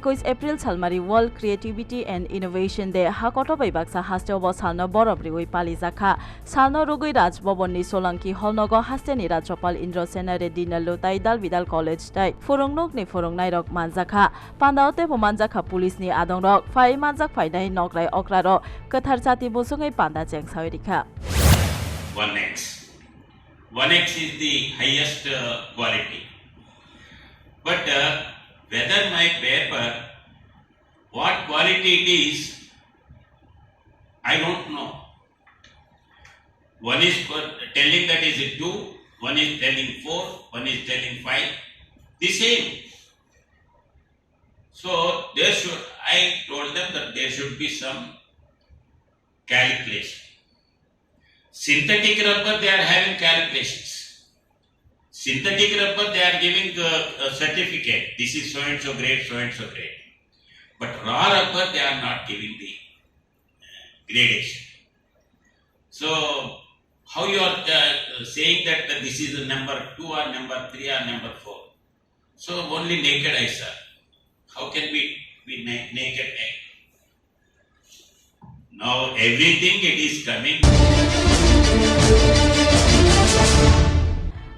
একৈছ April চালমাৰী world creativity and innovation day হাকটবাই Baksa হাস্তেব সালন বৰব্ৰি ঐ পালি জাখা। সালন ৰগৈ ৰাজভৱননি চলাংকি হলনগ হাস্তেনি ৰাজ্যপাল ইন্দ্ৰ সেনাৰে দিনালো তাই দাল বিদাল কলেজ তাই। ফোরংনকনি ফোরংনাই রক মানজাখা পান্দাওতে বমানজাখা পুলিশনি আদং রক ফাই মানজাক ফাইনাই নকরাই অকরা রক কথার জাতি বসুঙে পান্দা চেং সাউরিখা 1x 1x is the highest uh, quality. But uh, whether my paper, what quality it is, I don't know. One is telling that is a 2, one is telling 4, one is telling 5. The same. So there should, I told them that there should be some calculation. Synthetic rubber, they are having calculations. Synthetic rubber, they are giving a, a certificate. This is so and so grade, so and so grade. But raw rubber, they are not giving the uh, gradation. So, how you are uh, saying that uh, this is a number two or number three or number four? So, only naked eye, sir. How can we be na- naked eye? Now, everything it is coming.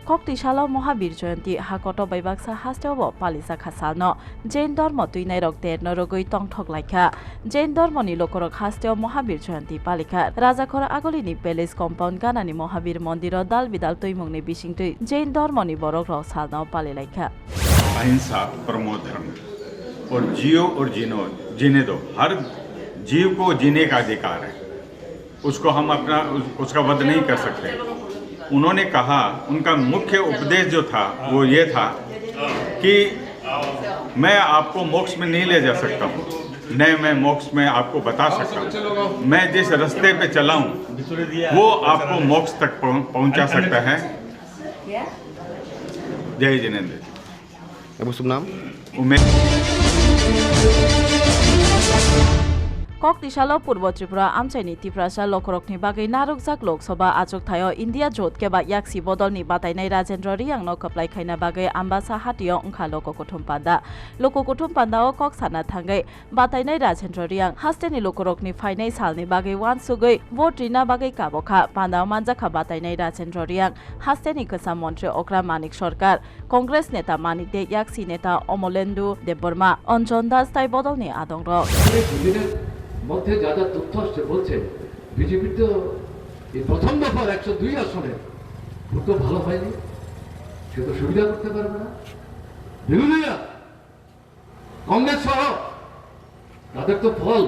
कक्ति सालाव Mahavir Jayanti हाकट बैबाक्सा हास्टेव पालिजाखा सालनो Jain धर्म तुइनाय रक देरन रगै तंथक लाइखा जैन धर्मनि लोकरक हास्टेव Mahavir Jayanti पालिखा राजाखर आगलिनि palace compound गानानि Mahavir मन्दिर दाल बिदाल तैमुंनि बिसिंतै जैन धर्मनि बरक रक सालनो पालिलाइखा अहिंसा परमो धर्म और जियो और जीनो जीने दो हर जीव को जीने का अधिकार है उसको हम अपना उस, उसका वध नहीं कर सकते उन्होंने कहा उनका मुख्य उपदेश जो था वो ये था कि मैं आपको मोक्ष में नहीं ले जा सकता हूँ। न मैं मोक्ष में आपको बता सकता हूँ। मैं जिस रास्ते पे चला हूँ वो आपको मोक्ष तक पहुँचा सकता है। जय जिनेन्द्र जी। शुभ नाम? उमेश। কক নিশাল পূর্ব ত্রিপুরা আমচাইনি তিপ্রাসা লকরকনি বাকি নারকজাক লোকসভা আচক থায় ইন্ডিয়া জোট কেবা ইয়াকসি বদলনি বাতাইনাই রাজেন্দ্র রিয়াং কপ্লাই খাইনা বাকে আম্বা সাহাটিয় ওংখা লক কুটুম পান্ডা লক কুটুম পান্ডাও কক সানা থাঙ্গাই বাতাইনাই রাজেন্দ্র রিয়াং হাস্তেনি লকরকনি ফাইনাই সালনি বাকে ওয়ান সুগৈ ভোট রিনা বাকে কাবখা পান্ডাও মানজাখা বাতাইনাই রাজেন্দ্র রিয়াং হাস্তেনি কসা মন্ত্রী অক্রা মানিক সরকার কংগ্রেস নেতা মানিক দে ইয়াকসি নেতা অমলেন্দু দেববর্মা অঞ্জন দাস তাই বদল নি আদং মধ্যে যা যা তথ্য আসছে বলছে, বিজেপি তো এই প্রথম দফার একশো দুই আসনে ভোট তো ভালো হয়নি। সে তো সুবিধা করতে পারবে না। বিরোধীরা, কংগ্রেস সহ, তাদের তো ফল।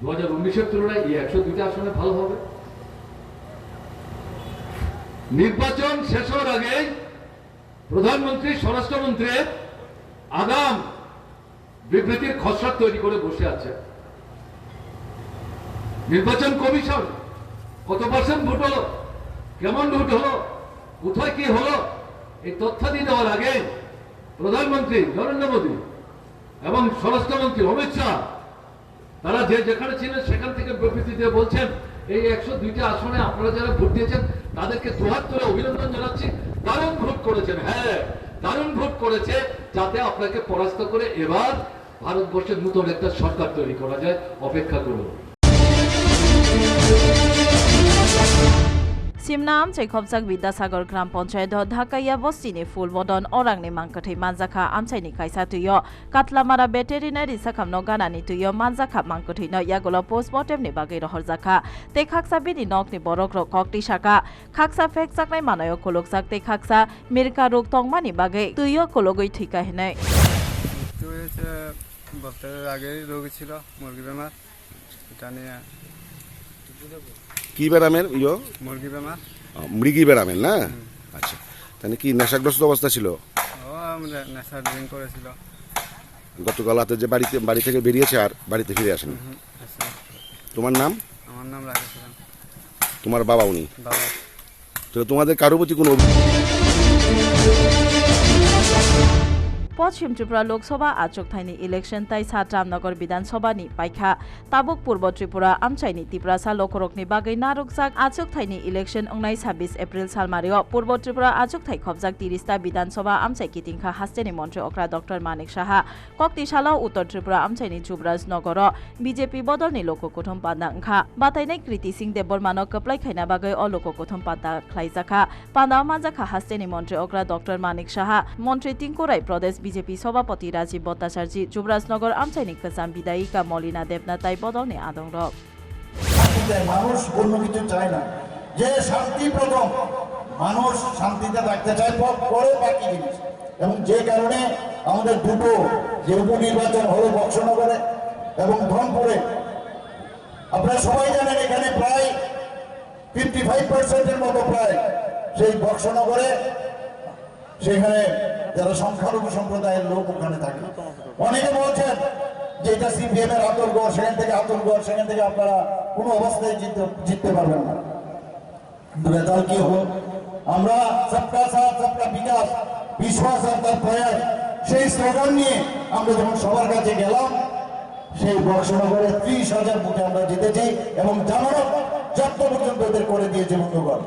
দু হাজার উনিশের তুলনায় এই একশো দুইটা আসনে ভালো হবে। নির্বাচন শেষ হওয়ার আগে প্রধানমন্ত্রী স্বরাষ্ট্রমন্ত্রীর আগাম বিবৃতির খসড়া তৈরি করে বসে আছে নির্বাচন কমিশন, কত পার্সেন্ট ভোট হলো, কেমন ভোট হলো, কোথায় কি হলো, এই তথ্যাদি দেওয়ার আগে প্রধানমন্ত্রী নরেন্দ্র মোদী এবং স্বরাষ্ট্রমন্ত্রী অমিত শাহ, তারা যে যেখানে ছিলেন সেখান থেকে বিবৃতি দিয়ে বলছেন, এই একশো দুইটা আসনে আপনারা যারা ভোট দিয়েছেন, তাদেরকে দুহাত করে অভিনন্দন জানাচ্ছি, দারুণ ভোট করেছেন হ্যাঁ দারুণ ভোট করেছে, যাতে আপনাকে পরাস্ত করে এবার ভারতবর্ষের নতুন একটা সরকার তৈরি করা যায়, অপেক্ষা করুন। सिमनाम चैखबजाक विद्यासागर ग्राम पञ्चायत ढाकाया बस्तिनि फुल बदन अरांनि मांकथै मानजाखा आमसाइनि काइसा तुयो कातलामारा भेटेरिनारि साखामनो गानानि तुयो मानजाखा मांकथैनो यागोला पोस्टमर्टेमनि बागै रहरजाखा ते खाक्सा बिनि नकनि बरक र कक्ति साका खाक्सा फेक जाकनाय मानायो कोलकजाक ते खाक्सा मिरका रोग तंगमानि बागै तुयो कोलगै थैका हेनै মৃত্যু হয়েছে বছরের আগেই রোগী ছিল মুরগি বেমার এটা নিয়ে কি ব্যারামের ইয়ো? মুরগি মৃগী ব্যারামের না? আচ্ছা। তাহলে কি নেশাগ্রস্ত অবস্থা ছিল? ও নে- নেশা ড্রিঙ্ক করেছিল। গতকাল রাতে যে বাড়িতে বাড়ি থেকে বেরিয়েছে আর বাড়িতে ফিরে আসেনি। তোমার নাম? আমার নাম রাকেশ তোমার বাবা উনি? বাবা। তো তোমাদের কারও প্রতি কোনো পশ্চিম ত্রিপুরা লোকসভা আচক থাইনি ইলেকশন তাই সাত রামনগর বিধানসভানি পাইখা। তাবুক, পূর্ব ত্রিপুরা, আমচাইনি ত্রিপুরা লকরকনি বাগै নারকজাক আচক থাইনি ইলেকশন অংনাই ছাব্বিশ এপ্রিল, সালমারিও। পূর্ব ত্রিপুরা আচক থাই খবজাক তিরিশটা বিধানসভা, আমচাই কিতিংখা হাস্তেনি মন্ত্রী অক্রা ডক্টর মানিক সাহা। কক্তি সালাও উত্তর ত্রিপুরা, আমচাইনি যুবরাজ নগর। বিজেপি বদলনি লোককুথুম পান্ডা ওংখা বাতাইনাই কৃতি সিং দেববর্মানো কপ্লাই খাইনা বাগै অ লোককুথুম পান্ডা খ্লাইজাখা পান্ডা মানজাখা হাস্তেনি মন্ত্রী অক্রা ডক্টর মানিক সাহা। মন্ত্রী তিংকুরাই প্রদেশ বিজেপি সভাপতি রাজীব ভট্টাচার্য, যুবরাজনগর আমচাইনি কসাম বিদায়িকা মলিনা দেবনাথ বদলনি আদং রক মানুষ মানুষ শান্তিতে থাকতে চায় পরে বাকি জিনিস। এবং যে কারণে আমাদের দুটো যে উপনির্বাচন হলো বক্সনগরে এবং ধনপুরে, আপনারা সবাই জানেন এখানে প্রায় ফিফটি ফাইভ পার্সেন্টের মতো প্রায় সেই বক্সনগরে সেখানে যারা সংখ্যালঘু সম্প্রদায়ের লোক ওখানে থাকে। অনেকে বলছেন যে এটা সিপিএম এর আতঙ্কগড় সেখান থেকে আতঙ্কগড় সেখান থেকে আপনারা কোনো অবস্থায় জিততে জিততে পারবেন না। কি আমরা সবকা সাথ, সবকা বিকাশ, বিশ্বাস আর তার প্রয়াস, সেই স্লোগান নিয়ে আমরা যখন সবার কাছে গেলাম, সেই বক্সনগরে ত্রিশ হাজার ভোটে আমরা জিতেছি এবং জামানত যত পর্যন্ত এদের করে দিয়েছে বন্ধুগণ।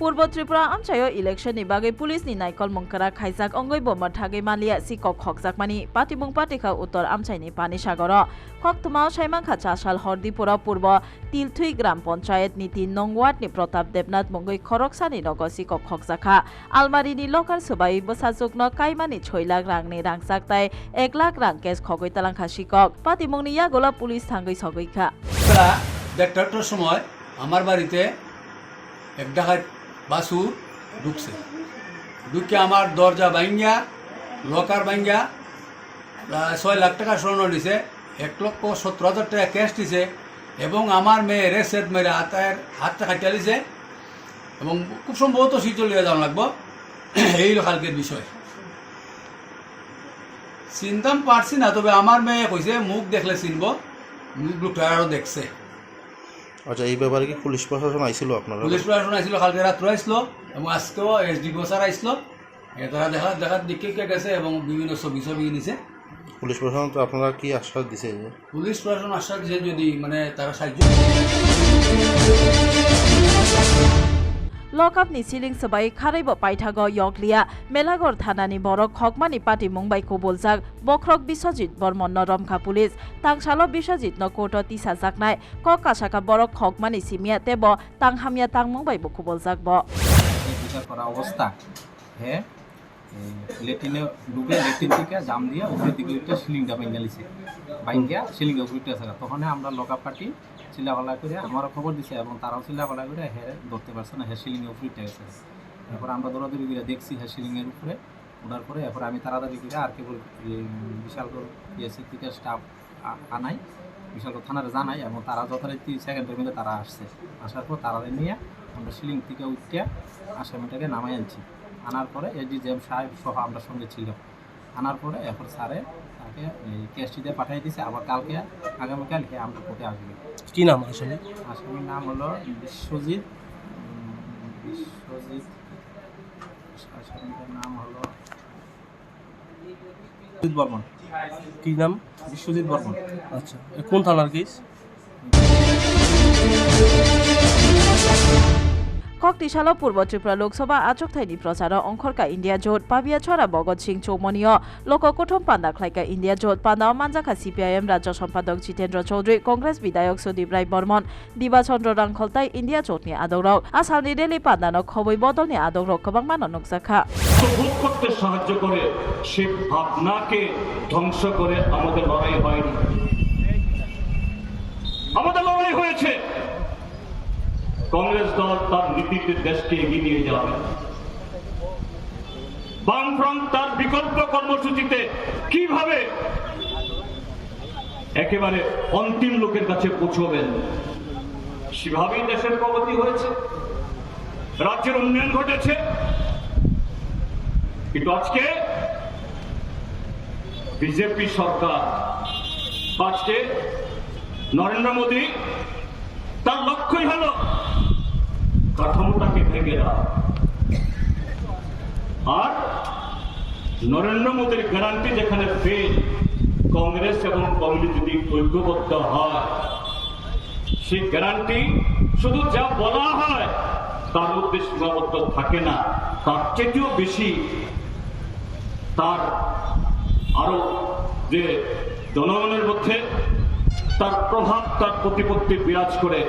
পূর্ব Tripura আমচায় election ni bagay police ni নাইকল মংকরা খাইজাক অঙ্গই বোমা ঠাগে মালিয়া সিকক খকজাক মানি পাটিমুং পাটিখা উত্তর আমচাইনি পানি সাগর খকতমাও সাইমাংখা চাসাল হরদিপুরা পূর্ব তিলথুই গ্রাম পঞ্চায়েত ni তিন নং প্রতাপ দেবনাথ মঙ্গই খরকসানি নগ সিকক খকজাখা আলমারিনি লকার সুবাই বসাজুকনো কাইমানি ছয় লাখ রাংনি রাংসাক তাই এক লাখ রাং কেস খগৈ তালাংখা সিকক পাটিমুংনি ইয়াগোলা পুলিশ থাঙ্গই সগৈখা দেড়টার সময় আমার বাড়িতে এক ডাকাত বাসুর ঢুকছে। ঢুকে আমার দরজা ভাঙ্গা লকার ভাঙ্গা ছয় লাখ টাকা স্বর্ণ দিছে, এক লক্ষ সত্তর হাজার টাকা ক্যাশ দিছে এবং আমার মেয়ে রেসেট মেরে হাতের হাতটা কাটিয়ে দিছে এবং খুব সম্ভবত শীতল লিয়ে যাওয়া লাগবো। এই কালকের বিষয়। চিনতাম পারছি না, তবে আমার মেয়ে কইছে, মুখ দেখলে চিনব, মুখ লোকটা আরও দেখছে। আচ্ছা এই ব্যাপারে কি পুলিশ প্রশাসন আইছিল আপনারা? পুলিশ প্রশাসন আসছিল কালকে রাত্রে আসলো এবং আজকেও এস ডি স্যার আসলো এটা তারা দেখা দিকে কে গেছে এবং বিভিন্ন ছবি ছবি নিছে পুলিশ প্রশাসন তো আপনারা কি আশ্বাস দিছে? যে পুলিশ প্রশাসন আশ্বাস দিছে যদি মানে তারা সাহায্য lockup siling sabai kharaibo paithago yoklia melagor thanani borok hokmani pati mumbai ko boljak bokrok biswajit Barman রমখা পুলিশ তাংসালো বিশ্বজিৎ ন কোর্ট তিসা জাকনাই ক কাসাকা বরক হকমানি সিমিয়া তেব তাং হামিয়া তাং মুম্বাই বকু বলজাক ব এই বিচার করা অবস্থা হ্যাঁ লেট্রিনে ঢুকে লেট্রিন থেকে জাম দিয়ে উপরের দিকে সিলিংটা ভেঙে লিছে ভাঙ্গিয়া সিলিংটা উপরে আছে তখন আমরা লকা পার্টি চিল্লাপাল্লা করে আমারও খবর দিছে এবং তারাও চিল্লাপাল্লা করে হ্যাঁ ধরতে পারছে না হ্যাঁ সিলিংয়ের উপরে উঠে গেছে। এরপর আমরা দৌড়াদৌড়ি করে দেখছি হ্যাঁ সিলিংয়ের উপরে ওঠার পরে এরপর আমি তাড়াতাড়ি করে আর কেবল বিশালগড় পিএসসি থেকে স্টাফ আনাই, বিশালগড় থানারে জানাই এবং তারা যথারীতি সেকেন্ডের মধ্যে তারা আসছে। আসার পর তারা নিয়ে আমরা সিলিং থেকে উঠতে আসামিটাকে নামাই আনছি। আনার পরে এসডি জেম সাহেব সহ আমরা সঙ্গে ছিল আনার পরে এরপর স্যারে তাকে এই কেসটিতে পাঠিয়ে দিয়েছে আবার কালকে আগামীকাল হে আমরা কোর্টে আসবে। কি নাম আসলে আসামির নাম হলো বিশ্বজিৎ বিশ্বজিৎ আসামিটার নাম হলো বিশ্বজিৎ বর্মন। কি নাম? বিশ্বজিৎ বর্মন। আচ্ছা কোন থানার কেস পূর্ব ত্রিপুরা লোকসভা আচক থাইনি প্রচার। অংখরকা ইন্ডিয়া জোট পাবিয়া ছড়া ভগৎ সিং চৌমনিয়। লোক কুটুম পান্ডা খাইকা ইন্ডিয়া জোট পান্ডা মানজাখা সিপিআইএম রাজ্য সম্পাদক জিতেন্দ্র চৌধুরী, কংগ্রেস বিধায়ক সুদীপ রায় বর্মন, দিবা চন্দ্র রাংখলতাই ইন্ডিয়া জোটনি আদৌরক আসামনি রেলি পান্ডানো খবই বদলনি আদৌরক কবাং মানো নুকজাখা ভোট করতে সাহায্য করে সে ভাবনাকে ধ্বংস করে আমাদের লড়াই হয়নি। আমাদের লড়াই হয়েছে। কংগ্রেস দল তার নীতিতে দেশকে এগিয়ে নিয়ে যাবে। বামফ্রন্ট তার বিকল্প কর্মসূচিতে কীভাবে একেবারে অন্তিম লোকের কাছে পৌঁছবেন, সেভাবেই দেশের প্রগতি হয়েছে। রাজ্যের উন্নয়ন ঘটেছে। কিন্তু আজকে বিজেপি সরকার আজকে নরেন্দ্র মোদী, তার লক্ষ্যই হলো কাঠামোটাকে ভেঙে দেওয়া আর নরেন্দ্র মোদীর গ্যারান্টি যেখানে ফেল কংগ্রেস এবং কংগ্রেস যদি ঐক্যবদ্ধ হয়, সেই গ্যারান্টি শুধু যা বলা হয়, তার মধ্যে সীমাবদ্ধ থাকে না। তার চেয়েও বেশি তার আরও যে জনগণের মধ্যে তার প্রভাব, তার প্রতিপত্তি বিরাজ করে